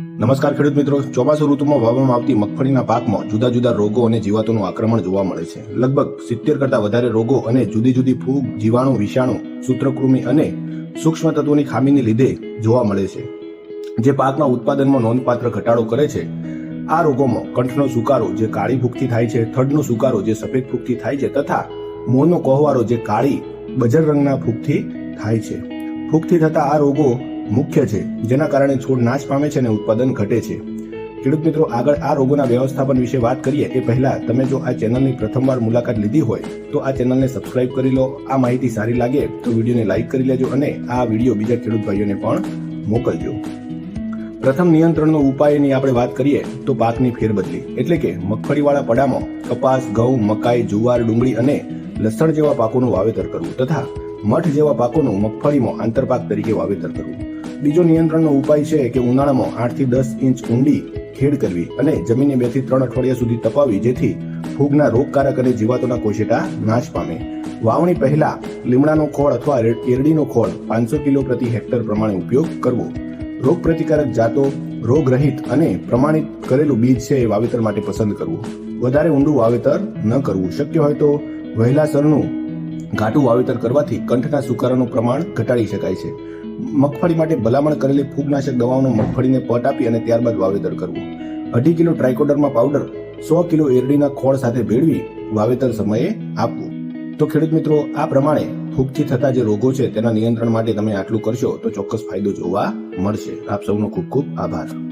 નમસ્કાર ખેડૂત મિત્રો. ચોમાસુ ઋતુમાં વાવવામાં આવતી મગફળીના પાકમાં જુદા જુદા રોગો અને જીવાતોનું આક્રમણ જોવા મળે છે. લગભગ સિત્તેર કરતા વધારે રોગો અને જુદી જુદી ફૂગ, જીવાણુ, વિષાણુ, સૂત્રકૃમિ અને સૂક્ષ્મ તત્વોની ખામીને લીધે જોવા મળે છે. જે પાકના ઉત્પાદનમાં નોંધપાત્ર ઘટાડો કરે છે. આ રોગોમાં કંઠનો સુકારો જે કાળી ફૂગથી થાય છે, થડનો સુકારો જે સફેદ ફૂગથી થાય છે તથા મોંનો કોહવારો જે કાળી બજર રંગના ફૂગથી થાય છે. ફૂગથી થતા આ રોગો મુખ્ય છે, જેના કારણે છોડ નાશ પામે છે અને ઉત્પાદન ઘટે છે. ખેડૂત મિત્રો, આગળ આ રોગોના વ્યવસ્થાપન વિશે વાત કરીએ, એ પહેલા તમે જો આ ચેનલની પ્રથમવાર મુલાકાત લીધી હોય, તો આ ચેનલને સબસ્ક્રાઇબ કરી લો. આ માહિતી સારી લાગે, તો વિડીયોને લાઈક કરી લેજો અને આ વીડિયો બીજા ખેડૂત ભાઈઓને પણ મોકલજો. પ્રથમ નિયંત્રણનો ઉપાયની આપણે વાત કરીએ, તો પાકની ફેરબદલી, એટલે કે મગફળીવાળા પડામાં કપાસ, ઘઉં, મકાઈ, જુવાર, ડુંગળી અને લસણ જેવા પાકોનું વાવેતર કરવું, તથા મઠ જેવા પાકોનું મગફળીમાં આંતરપાક તરીકે વાવેતર કરવું. બીજો નિયંત્રણનો ઉપાય છે કે ઉનાળામાં આઠથી દસ ઇંચ ઊંડી ખેડ કરવી અને જમીનને બેથી ત્રણ અઠવાડિયા સુધી તપાવી જેથી ફૂગના રોગકારક અને જીવાતોના કોશેટા નાશ પામે. વાવણી પહેલા લીમડાનો ખોળ અથવા એરડીનો ખોળ પાંચસો કિલો પ્રતિ હેક્ટર પ્રમાણે ઉપયોગ કરવો. રોગ પ્રતિકારક જાતો, રોગરહિત અને પ્રમાણિત કરેલું બીજ છે એ વાવેતર માટે પસંદ કરવું. વધારે ઊંડું વાવેતર ન કરવું. શક્ય હોય તો વહેલાસરનું ઘાટું વાવેતર કરવાથી કંઠના સુકારાનું પ્રમાણ ઘટાડી શકાય છે. મગફળી માટે ભલામણ કરેલી ફૂગનાશક દવાઓનો મગફળીને પટ આપી અને ત્યારબાદ વાવેતર કરવું. અઢી કિલો ટ્રાયકોડરમાં પાવડર, સો કિલો એરડીના ખોળ સાથે ભેળવી વાવેતર સમયે આપવું. તો ખેડૂત મિત્રો, આ પ્રમાણે ફૂગથી થતા જે રોગો છે તેના નિયંત્રણ માટે તમે આટલું કરશો તો ચોક્કસ ફાયદો જોવા મળશે. આપ સૌનો ખૂબ ખૂબ આભાર.